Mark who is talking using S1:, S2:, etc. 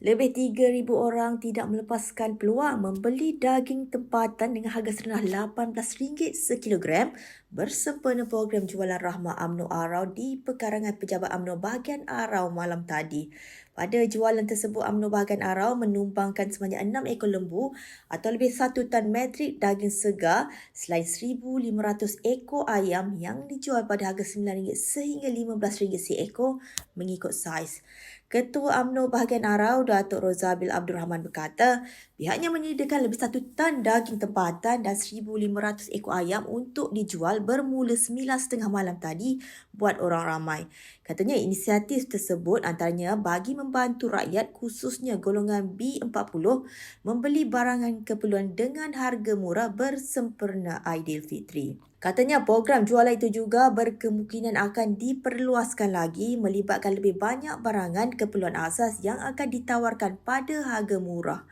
S1: Lebih 3,000 orang tidak melepaskan peluang membeli daging tempatan dengan harga serendah RM18 sekilogram bersempena program jualan rahmah UMNO Arau di pekarangan Pejabat UMNO bahagian Arau malam tadi. Pada jualan tersebut, UMNO bahagian Arau menumbangkan sebanyak 6 ekor lembu atau lebih 1 tan metrik daging segar selain 1,500 ekor ayam yang dijual pada harga RM9 sehingga RM15 seekor mengikut saiz. Ketua UMNO bahagian Arau, Datuk Rozabil Abdul Rahman berkata, pihaknya menyediakan lebih satu tan daging tempatan dan 1,500 ekor ayam untuk dijual bermula 9.30 malam tadi buat orang ramai. Katanya inisiatif tersebut antaranya bagi membantu rakyat khususnya golongan B40 membeli barangan keperluan dengan harga murah bersempena Aidilfitri. Katanya program jualan itu juga berkemungkinan akan diperluaskan lagi melibatkan lebih banyak barangan keperluan asas yang akan ditawarkan pada harga murah.